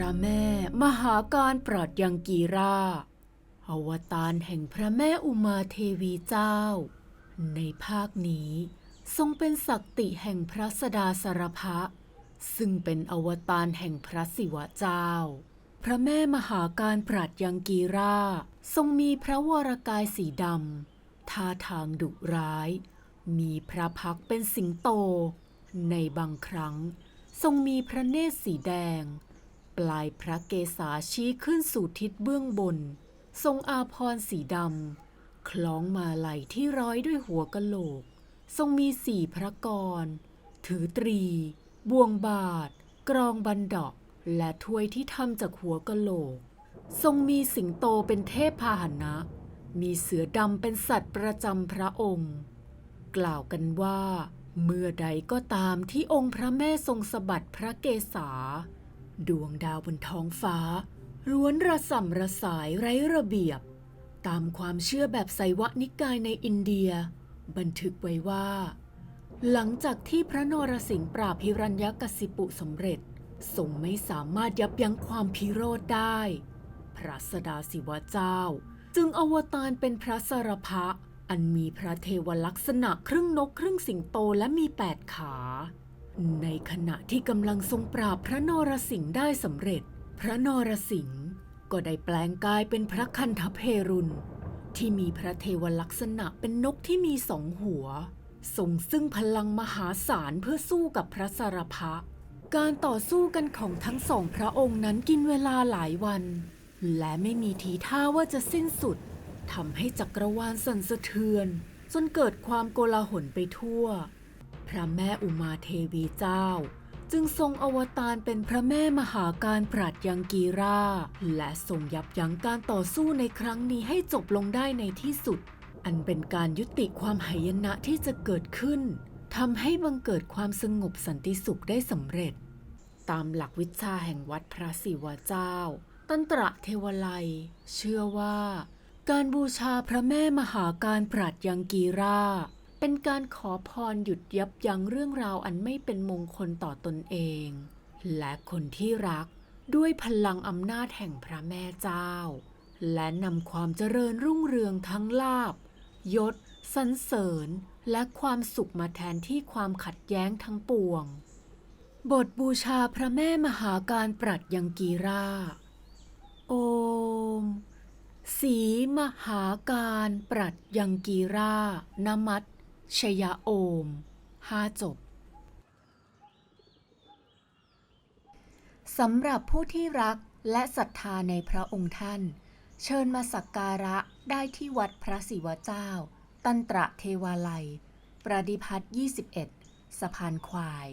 ระแม่ มหาการปราดยังกีราอวตารแห่งพระแม่อุมาเทวีเจ้า ในภาคนี้ทรงเป็นศักติแห่งพระสดาสารพะ ซึ่งเป็นอวตารแห่งพระศิวะเจ้า พระแม่มหาการปราดยังกีราทรงมีพระวรกายสีดำท่าทางดุร้าย มีพระพักเป็นสิงโต ในบางครั้ง ทรงมีพระเนตรสีแดง ปลายพระเกศาชี้ขึ้นสู่ทิศเบื้องบน ทรงอาพรสีดำ คล้องมาลัยที่ร้อยด้วยหัวกะโหลก ทรงมีสี่พระกร ถือตรี บวงบาท กรองบันดอก และถ้วยที่ทำจากหัวกะโหลก ทรงมีสิงโตเป็นเทพพาหนะ มีเสือดำเป็นสัตว์ประจำพระองค์ กล่าวกันว่า เมื่อใดก็ตามที่องค์พระแม่ทรงสะบัดพระเกศา ดวงดาวบนท้องฟ้าร้วนระส่ำระสายไร้ระเบียบ ตามความเชื่อแบบไสวนิกายในอินเดีย บันทึกไว้ว่า หลังจากที่พระนรสิงห์ปราบพิรัญญกสิปุสำเร็จทรงไม่สามารถยับยั้งความพิโรธได้ พระสดาศิวะเจ้า จึงอวตารเป็นพระสรพะ อันมีพระเทวลักษณะครึ่งนกครึ่งสิงโตและมีแปดขา ในขณะที่กำลังทรงปราบพระนรสิงห์ได้สำเร็จ พระนรสิงห์ก็ได้แปลงกายเป็นพระคันธเพรุนที่มีพระเทวลักษณะเป็นนกที่มีสองหัวทรงซึ่งพลังมหาศาลเพื่อสู้กับพระสารพะ การต่อสู้กันของทั้งสองพระองค์นั้นกินเวลาหลายวัน และไม่มีทีท่าว่าจะสิ้นสุดทำให้จักรวาลสั่นสะเทือน จนเกิดความโกลาหลไปทั่ว พระแม่อุมาเทวีเจ้า จึงทรงอวตารเป็นพระแม่มหาการปราดยังกีรา และทรงยับยั้งการต่อสู้ในครั้งนี้ให้จบลงได้ในที่สุด อันเป็นการยุติความหายนะที่จะเกิดขึ้นทำให้บังเกิดความสงบสันติสุขได้สำเร็จ ตามหลักวิชาแห่งวัดพระศิวะเจ้า ตันตระเทวไลยเชื่อว่า การบูชาพระแม่มหาการปราดยังกีรา เป็นการขอพรหยุดยับยั้งเรื่องราวอันไม่เป็นมงคลต่อตนเอง และคนที่รักด้วยพลังอำนาจแห่งพระแม่เจ้า และนำความเจริญรุ่งเรืองทั้งลาบ ยศสรรเสริญ และความสุขมาแทนที่ความขัดแย้งทั้งปวง บทบูชาพระแม่มหาการปรัดยังกีราโอม สีมหาการปรัดยังกีรานมัต ชยโอมห้าจบสำหรับผู้ที่รักและศรัทธาในพระองค์ท่าน เชิญมาสักการะได้ที่วัดพระศิวเจ้า ตันตระเทวาลัย ประดิพัฒน์21 สะพานควาย